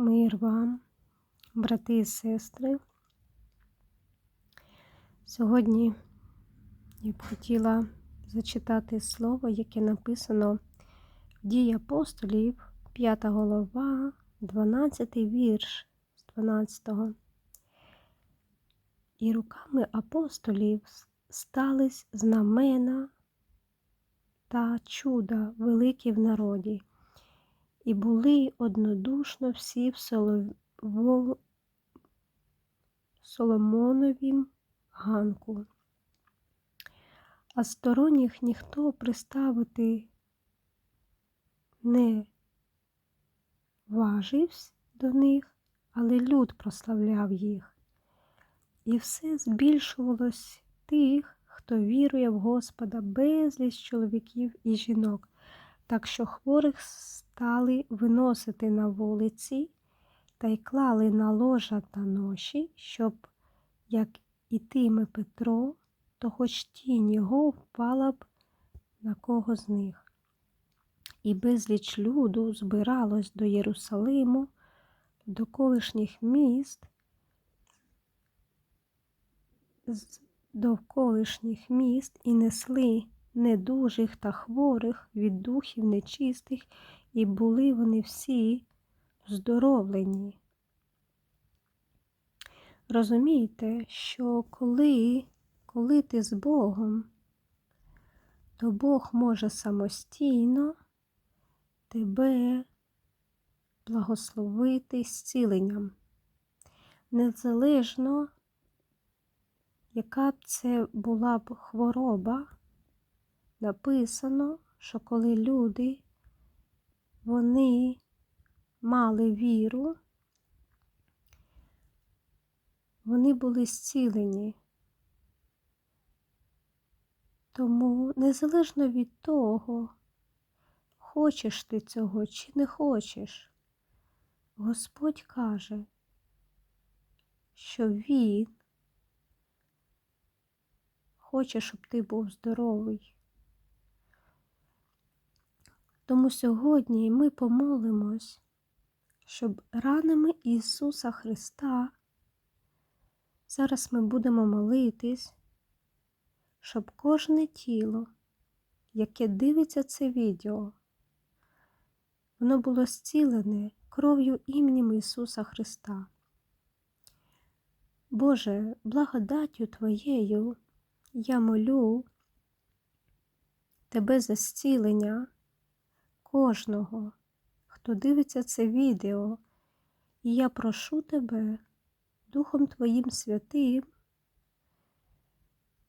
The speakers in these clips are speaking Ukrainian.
Мир вам, брати і сестри. Сьогодні я б хотіла зачитати слово, яке написано в дії апостолів, 5 голова, 12 вірш з 12. І руками апостолів стались знамена та чуда великі в народі, і були однодушно всі в Солово... Соломоновім ганку. А сторонніх ніхто приставити не важився до них, але люд прославляв їх. І все збільшувалось тих, хто вірує в Господа, безліч чоловіків і жінок, так що хворих стали виносити на вулиці та й клали на ложа та ноші, щоб, як ітиме Петро, то хоч тінь його впала б на кого з них. І безліч люду збиралось до Єрусалиму, до колишніх міст, з довколишніх міст і несли недужих та хворих від духів нечистих, і були вони всі здоровлені. Розумієте, що коли, коли ти з Богом, то Бог може самостійно тебе благословити зціленням. Незалежно, яка б це була б хвороба, написано, що коли люди вони мали віру, вони були зцілені. Тому незалежно від того, хочеш ти цього чи не хочеш, Господь каже, що Він хоче, щоб ти був здоровий. Тому сьогодні ми помолимось, щоб ранами Ісуса Христа, зараз ми будемо молитись, щоб кожне тіло, яке дивиться це відео, воно було зцілене кров'ю іменем Ісуса Христа. Боже, благодаттю Твоєю я молю Тебе за зцілення кожного, хто дивиться це відео, і я прошу тебе, Духом Твоїм Святим,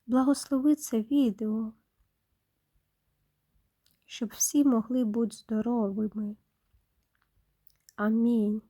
благослови це відео, щоб всі могли бути здоровими. Амінь.